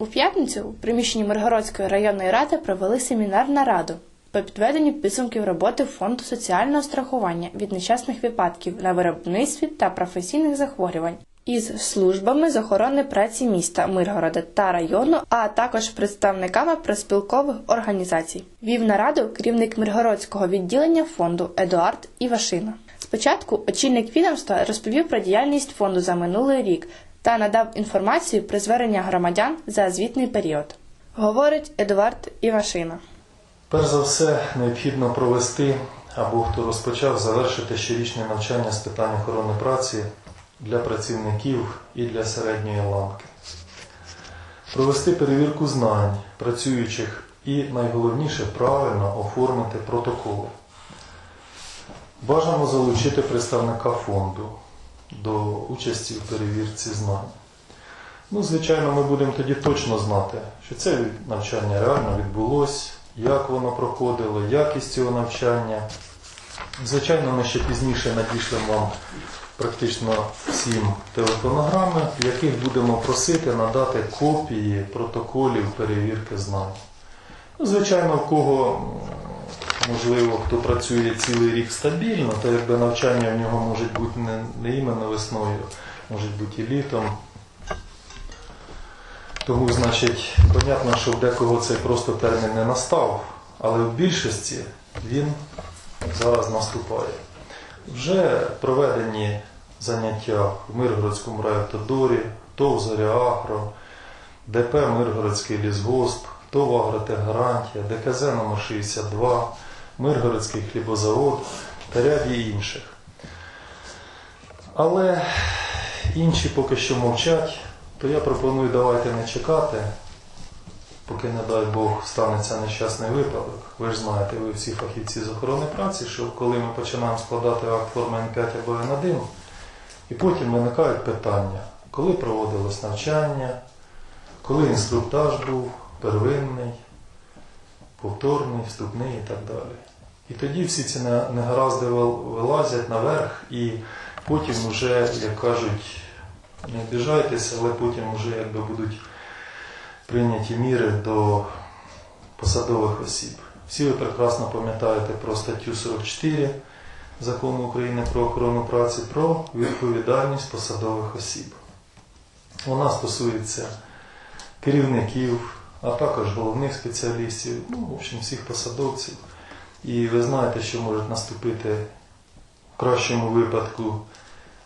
У п'ятницю у приміщенні Миргородської районної ради провели семінар нараду по підведенню підсумків роботи Фонду соціального страхування від нещасних випадків на виробництві та професійних захворювань із службами з охорони праці міста Миргорода та району, а також представниками проспілкових організацій. Вів нараду керівник Миргородського відділення фонду Едуард Івашина. Спочатку очільник відомства розповів про діяльність фонду за минулий рік та надав інформацію про звернення громадян за звітний період. Говорить Едуард Івашина. Перш за все, необхідно провести або хто розпочав завершити щорічне навчання з питань охорони праці для працівників і для середньої ланки. Провести перевірку знань працюючих і найголовніше правильно оформити протоколи. Бажано залучити представника фонду до участі в перевірці знань. Ну, звичайно, ми будемо тоді точно знати, що це навчання реально відбулось, як воно проходило, якість цього навчання. Звичайно, ми ще пізніше надішлемо вам практично всім телефонограми, в яких будемо просити надати копії протоколів перевірки знань. Ну, Звичайно, в кого, можливо, хто працює цілий рік стабільно, то якби навчання в нього може бути не, не іменно весною, може бути і літом. Тому, значить, понятно, що в декого цей просто термін не настав, але в більшості він зараз наступає. Вже проведені заняття в Миргородському райавтодорі, ТОВ «Зоря-Агро», ДП Миргородський лісгосп, ТОВ «Агротехгарантія», ДКЗ номер 62, Миргородський хлібозавод та ряді інших. Але інші поки що мовчать, то я пропоную давайте не чекати, поки, не дай Бог, станеться нещасний випадок. Ви ж знаєте, ви всі фахівці з охорони праці, що коли ми починаємо складати акт форми Н5 або Н1, і потім виникають питання, коли проводилось навчання, коли інструктаж був первинний, повторний, вступний і так далі. І тоді всі ці негаразди вилазять наверх, і потім вже, як кажуть, не обіжайтеся, але потім вже якби будуть прийняті міри до посадових осіб. Всі ви прекрасно пам'ятаєте про статтю 44 Закону України про охорону праці про відповідальність посадових осіб. Вона стосується керівників, а також головних спеціалістів, ну, в общем, всіх посадовців. І ви знаєте, що може наступити в кращому випадку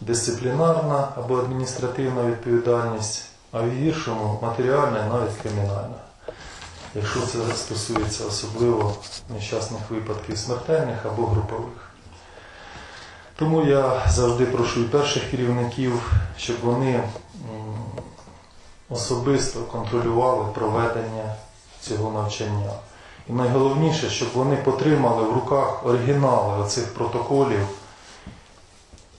дисциплінарна або адміністративна відповідальність, а в гіршому матеріальна і навіть кримінальна. Якщо це стосується особливо нещасних випадків смертельних або групових. Тому я завжди прошу і перших керівників, щоб вони особисто контролювали проведення цього навчання. І найголовніше, щоб вони потримали в руках оригінали оцих протоколів,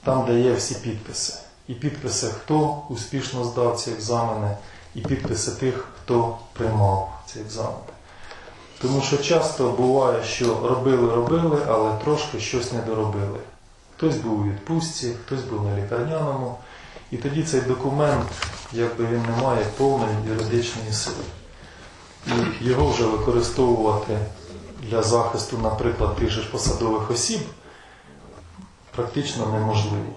там, де є всі підписи. І підписи, хто успішно здав ці екзамени, і підписи тих, хто приймав ці екзамени. Тому що часто буває, що робили, робили, але трошки щось не доробили. Хтось був у відпустці, хтось був на лікарняному, і тоді цей документ, якби він не має повної юридичної сили. І його вже використовувати для захисту, наприклад, тих же посадових осіб практично неможливо.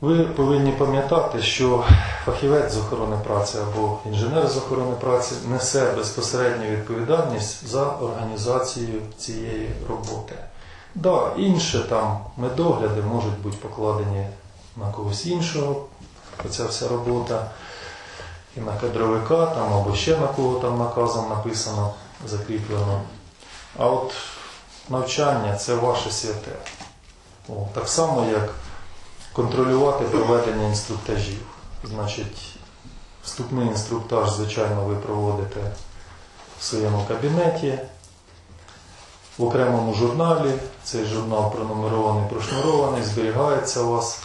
Ви повинні пам'ятати, що фахівець з охорони праці або інженер з охорони праці несе безпосередню відповідальність за організацію цієї роботи. Да, інше там медогляди можуть бути покладені на когось іншого, оця вся робота, і на кадровика там, або ще на кого там наказом написано, закріплено. А от навчання це ваше святе. О, так само, як контролювати проведення інструктажів. Значить, вступний інструктаж, звичайно, ви проводите в своєму кабінеті, в окремому журналі. Цей журнал пронумерований, прошнурований, зберігається у вас.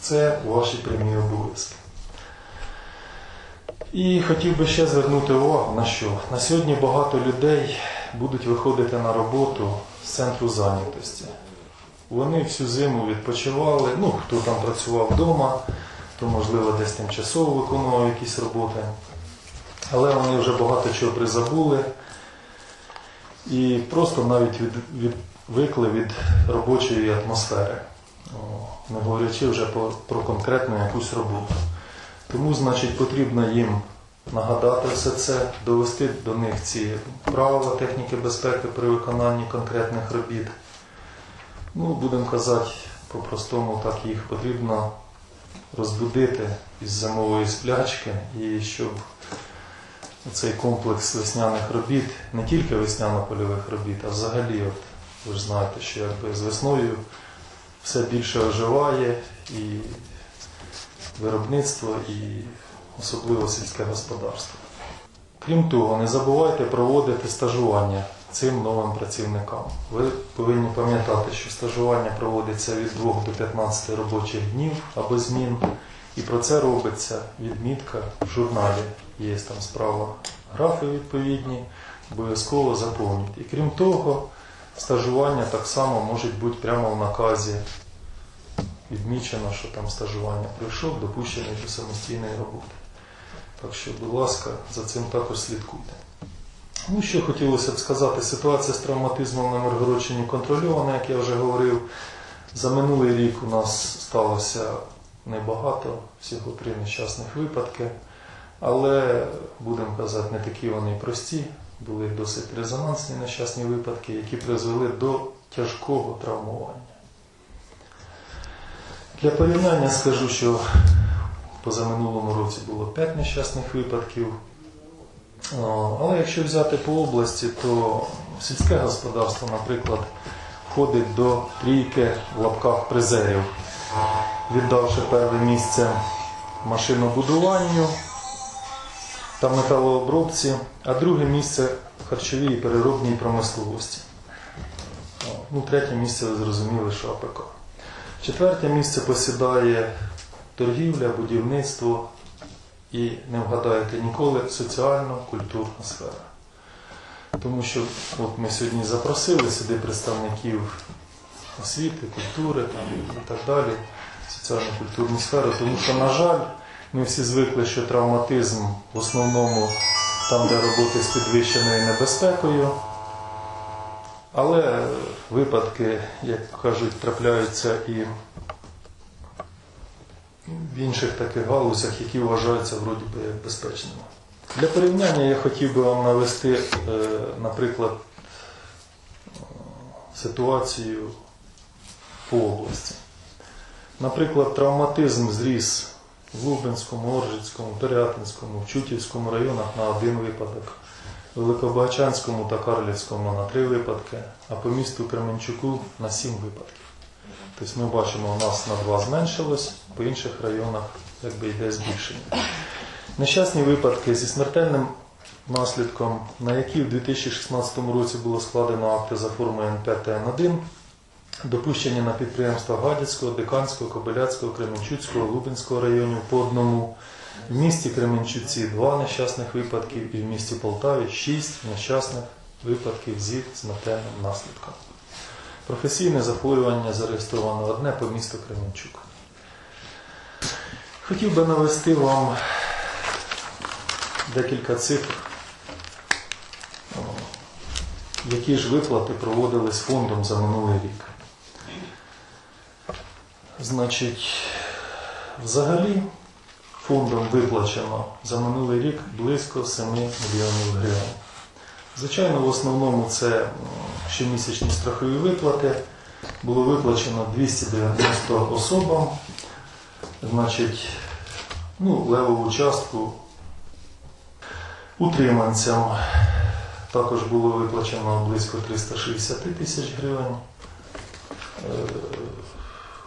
Це ваші прямі обов'язки. І хотів би ще звернути увагу на що. На сьогодні багато людей будуть виходити на роботу з центру зайнятості. Вони всю зиму відпочивали, ну, хто там працював вдома, хто, можливо, десь тимчасово виконував якісь роботи. Але вони вже багато чого призабули і просто навіть від, відвикли від робочої атмосфери, не говорячи вже про, про конкретну якусь роботу. Тому, значить, потрібно їм нагадати все це, довести до них ці правила техніки безпеки при виконанні конкретних робіт. Ну, будемо казати по-простому, так їх потрібно розбудити із зимової сплячки і щоб цей комплекс весняних робіт, не тільки весняно-польових робіт, а взагалі, от, ви ж знаєте, що якби з весною все більше оживає і виробництво, і особливо сільське господарство. Крім того, не забувайте проводити стажування цим новим працівникам. Ви повинні пам'ятати, що стажування проводиться від 2 до 15 робочих днів або змін, і про це робиться відмітка в журналі. Є там справа графи відповідні, обов'язково заповніть. І крім того, стажування так само може бути прямо в наказі. Відмічено, що там стажування пройшов, допущений до самостійної роботи. Так що, будь ласка, за цим також слідкуйте. Ну, що хотілося б сказати, ситуація з травматизмом на Миргородщині контрольована, як я вже говорив. За минулий рік у нас сталося небагато, всього три нещасних випадки. Але, будемо казати, не такі вони прості. Були досить резонансні нещасні випадки, які призвели до тяжкого травмування. Для порівняння скажу, що позаминулому році було 5 нещасних випадків. Але якщо взяти по області, то сільське господарство, наприклад, входить до трійки в лапках призерів, віддавши перше місце машинобудуванню та металообробці, а друге місце харчовій і переробній промисловості. Ну, третє місце ви зрозуміли, що АПК. Четверте місце посідає торгівля, будівництво і не вгадаєте ніколи соціально-культурна сфера. Тому що от ми сьогодні запросили сюди представників освіти, культури там, і так далі, соціально-культурні сфери, тому що, на жаль, ми всі звикли, що травматизм в основному там, де роботи з підвищеною небезпекою. Але випадки, як кажуть, трапляються і в інших таких галузях, які вважаються вроді би безпечними. Для порівняння я хотів би вам навести, е, наприклад, ситуацію по області. Наприклад, травматизм зріс в Лубенському, Оржицькому, Пирятинському, Чутівському районах на один випадок, в Великобачанському та Карлівському на три випадки, а по місту Кременчуку на сім випадків. Тобто ми бачимо, у нас на два зменшилось, по інших районах якби йде збільшення. Нещасні випадки зі смертельним наслідком, на які в 2016 році було складено акти за формою НП-ТН1, допущені на підприємства Гадяцького, Диканського, Кобиляцького, Кременчуцького, Лубенського районів по одному. В місті Кременчуці два нещасних випадків і в місті Полтаві шість нещасних випадків зі смертельним наслідком. Професійне захворювання зареєстровано одне по місту Кременчук. Хотів би навести вам декілька цифр, які ж виплати проводились фондом за минулий рік. Значить, взагалі фондом виплачено за минулий рік близько 7 мільйонів гривень. Звичайно, в основному це щомісячні страхові виплати. Було виплачено 290 особам. Значить, ну, левову частку утриманцям також було виплачено близько 360 тисяч гривень.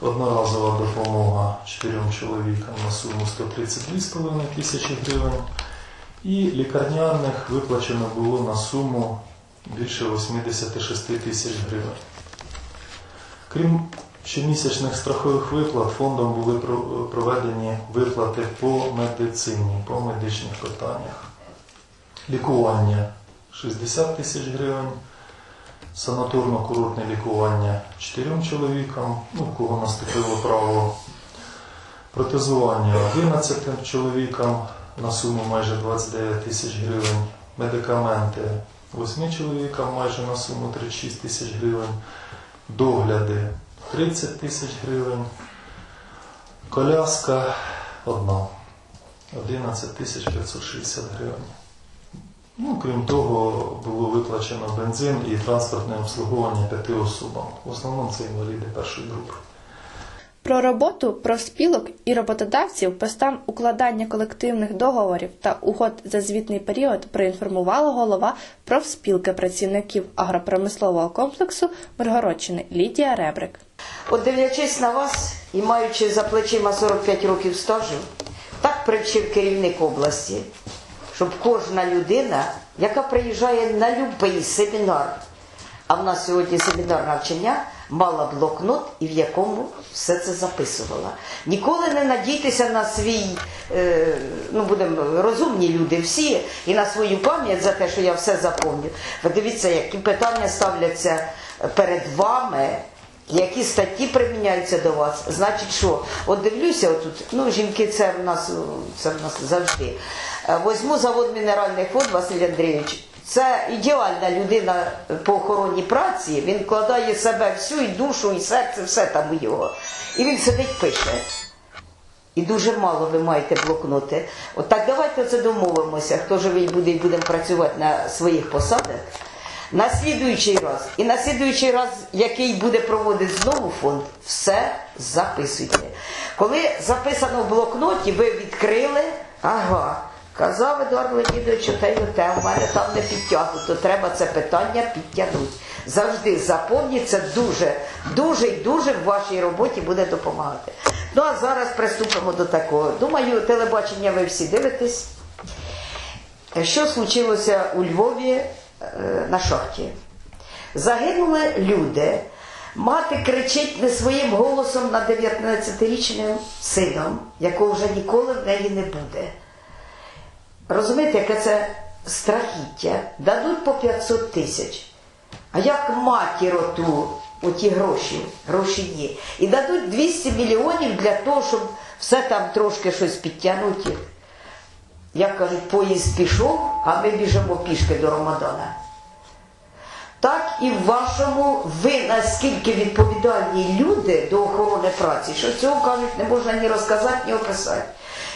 Одноразова допомога чотирьом чоловікам на суму 132,5 тисячі гривень. І лікарняних виплачено було на суму більше 86 тисяч гривень. Крім щомісячних страхових виплат, фондом були проведені виплати по медицині, по медичних питаннях. Лікування 60 тисяч гривень, санаторно-курортне лікування 4 чоловікам, ну, кого наступило право Протезування 11 чоловікам на суму майже 29 тисяч гривень. Медикаменти 8 чоловікам майже на суму 36 тисяч гривень. Догляди 30 тисяч гривень. Коляска одна 11 тисяч 560 гривень. Ну, крім того, було виплачено бензин і транспортне обслуговування п'яти особам. В основному це інваліди першої групи. Про роботу профспілок і роботодавців по стан укладання колективних договорів та угод за звітний період проінформувала голова профспілки працівників агропромислового комплексу Миргородщини Лідія Ребрик. От дивлячись на вас і маючи за плечима 45 років стажу, так привчив керівник області, щоб кожна людина, яка приїжджає на будь-який семінар, а в нас сьогодні семінар навчання, мала блокнот і в якому все це записувала. Ніколи не надійтеся на свій, е, ну будемо розумні люди всі, і на свою пам'ять за те, що я все запомню. Ви дивіться, які питання ставляться перед вами. Які статті приміняються до вас? Значить, що? От дивлюся, отут, ну жінки, це в нас це в нас завжди. Е, Возьму завод мінеральних вод Василь Андрійович. Це ідеальна людина по охороні праці. Він вкладає себе всю і душу, і серце, все там у його. І він сидить пише. І дуже мало ви маєте блокноти. От так давайте це домовимося. Хто живий буде і будемо працювати на своїх посадах. На слідуючий раз і на слідуючий раз, який буде проводити знову фонд, все записуйте. Коли записано в блокноті, ви відкрили, ага, казав Едуард Леонідович, те й те, у мене там не підтягнуто, треба це питання підтягнути. Завжди запомніть, це дуже, дуже і дуже в вашій роботі буде допомагати. Ну а зараз приступимо до такого. Думаю, телебачення ви всі дивитесь. Що случилося у Львові е, на шахті? Загинули люди. Мати кричить не своїм голосом над 19-річним сином, якого вже ніколи в неї не буде. Розумієте, яке це страхіття? Дадуть по 500 тисяч. А як матір оту, оті гроші, гроші є. І дадуть 200 мільйонів для того, щоб все там трошки щось підтягнути. Як кажуть, поїзд пішов, а ми біжимо пішки до Рамадана. Так і в вашому ви наскільки відповідальні люди до охорони праці, що цього кажуть, не можна ні розказати, ні описати.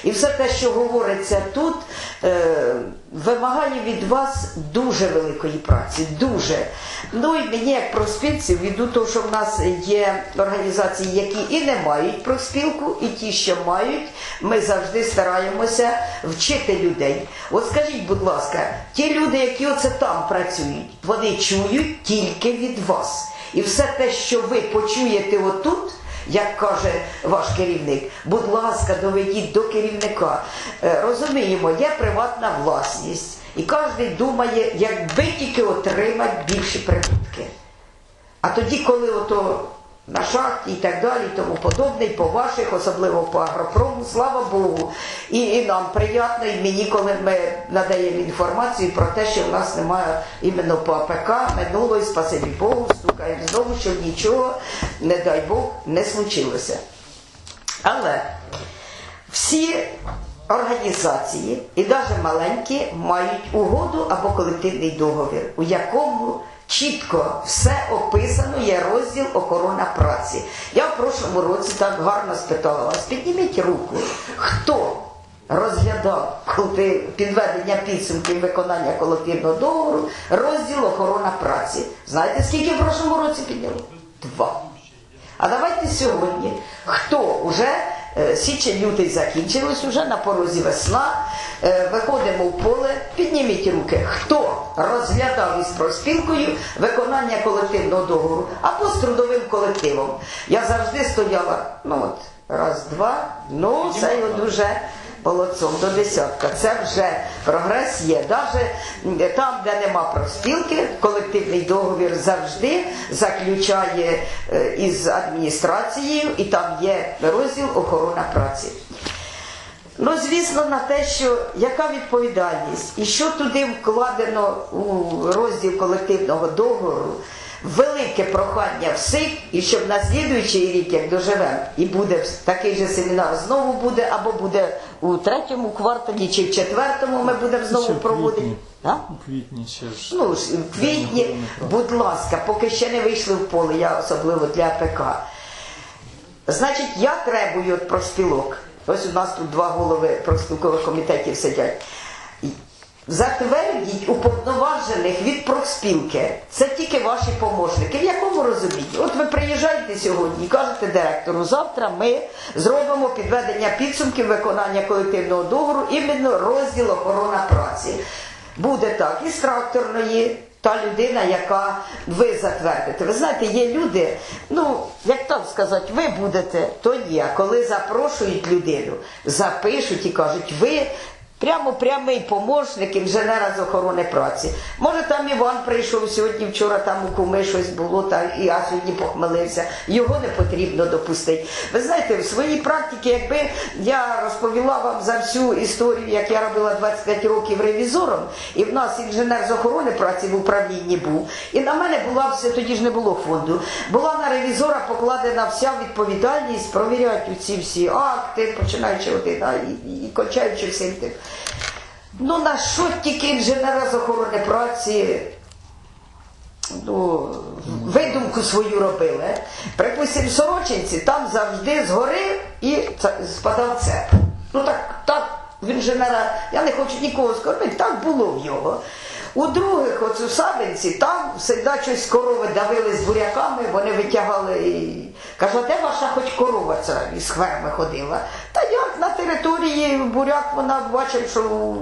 І все те, що говориться тут, е, вимагає від вас дуже великої праці, дуже. Ну і мені, як профспілці, ввіду того, що в нас є організації, які і не мають профспілку, і ті, що мають, ми завжди стараємося вчити людей. От скажіть, будь ласка, ті люди, які оце там працюють, вони чують тільки від вас. І все те, що ви почуєте отут, як каже ваш керівник, будь ласка, доведіть до керівника. Е, Розуміємо, є приватна власність, і кожен думає, якби тільки отримати більші прибутки. А тоді, коли ото на шахті і так далі, і тому подобне, і по ваших, особливо по агропрому, слава Богу. І, і нам приємно, і мені, коли ми надаємо інформацію про те, що в нас немає іменно по АПК минуло, і спасибі Богу, стукаємо знову, щоб нічого, не дай Бог, не случилося. Але всі організації, і навіть маленькі, мають угоду або колективний договір, у якому чітко все описано, є розділ охорона праці. Я в прошлому році так гарно спитала вас, підніміть руку, хто розглядав підведення підсумків виконання колективного договору, розділ охорона праці. Знаєте, скільки в прошлому році підняло? Два. А давайте сьогодні, хто вже січень лютий закінчились уже на порозі весна, е, виходимо в поле, підніміть руки, хто розглядав із профспілкою виконання колективного договору або з трудовим колективом. Я завжди стояла, ну от, раз, два, ну це дуже молодцом до десятка. Це вже прогрес є. Навіть там, де нема профспілки, колективний договір завжди заключає е, із адміністрацією, і там є розділ охорона праці. Ну, звісно, на те, що яка відповідальність і що туди вкладено у розділ колективного договору, велике прохання всіх, і щоб на слідуючий рік, як доживемо, і буде такий же семінар знову буде, або буде у третьому кварталі, чи в четвертому ми будемо знову Ще проводити. А? У квітні ще ж. Ну, в квітні, будь ласка, поки ще не вийшли в поле, я особливо для АПК. Значить, я требую від профспілок. Ось у нас тут два голови профспілкових комітетів сидять. Затвердіть уповноважених від профспілки. Це тільки ваші помощники. В якому розумінні? От ви приїжджаєте сьогодні і кажете директору, завтра ми зробимо підведення підсумків виконання колективного договору, іменно розділ охорона праці. Буде так, із тракторної, та людина, яка ви затвердите. Ви знаєте, є люди, ну, як так сказати, ви будете, то є. Коли запрошують людину, запишуть і кажуть, ви прямо прямий помощник інженера з охорони праці. Може там Іван прийшов сьогодні, вчора там у куми щось було, та, і а сьогодні похмелився. Його не потрібно допустити. Ви знаєте, в своїй практиці, якби я розповіла вам за всю історію, як я робила 25 років ревізором, і в нас інженер з охорони праці в управлінні був. І на мене була все, тоді ж не було фонду. Була на ревізора покладена вся відповідальність провіряти ці всі акти, починаючи один, і всім тим. Ну на що тільки інженера з охорони праці ну, видумку свою робили. Припустимо, сорочинці там завжди згори і спадав цеп. Ну так, так в інженера, я не хочу нікого скорбити, так було в його. У других, от у Сабинці, там завжди щось корови давили з буряками, вони витягали і кажу, а де ваша хоч корова ця із ферми ходила? На території буряк вона бачив, що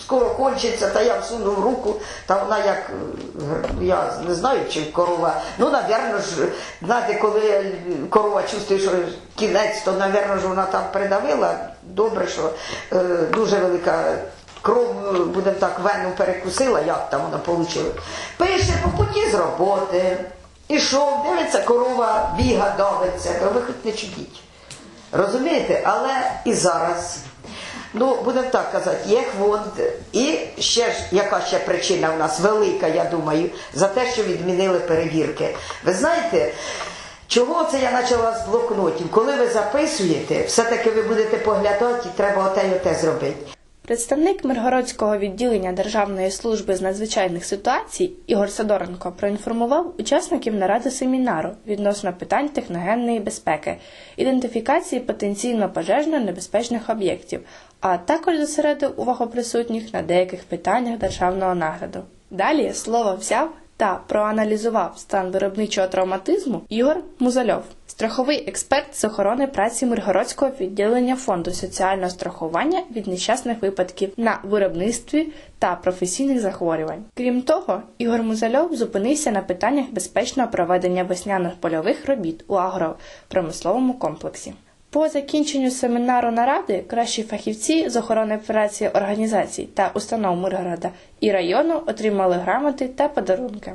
скоро кончиться, та я всунув руку, та вона як, е, я не знаю, чи корова, ну, напевно ж, знаєте, коли корова чувствує, що кінець, то, напевно ж, вона там придавила, добре, що е, дуже велика кров, е, будемо так, вену перекусила, як там воно вийшло. Пише по путі з роботи, ішов, дивиться, корова біга, давиться, ви хоч не чудіть. Розумієте? Але і зараз. Ну, будемо так казати, є фонд, і ще ж яка ще причина в нас велика, я думаю, за те, що відмінили перевірки. Ви знаєте, чого це я почала з блокнотів? Коли ви записуєте, все-таки ви будете поглядати, і треба оте й оте зробити. Представник Миргородського відділення Державної служби з надзвичайних ситуацій Ігор Сидоренко проінформував учасників наради семінару відносно питань техногенної безпеки, ідентифікації потенційно пожежно небезпечних об'єктів, а також зосередив увагу присутніх на деяких питаннях державного нагляду. Далі слово взяв та проаналізував стан виробничого травматизму Ігор Музальов, страховий експерт з охорони праці Миргородського відділення фонду соціального страхування від нещасних випадків на виробництві та професійних захворювань. Крім того, Ігор Музальов зупинився на питаннях безпечного проведення весняних польових робіт у агропромисловому комплексі. По закінченню семінару наради кращі фахівці з охорони праці організацій та установ Миргорода і району отримали грамоти та подарунки.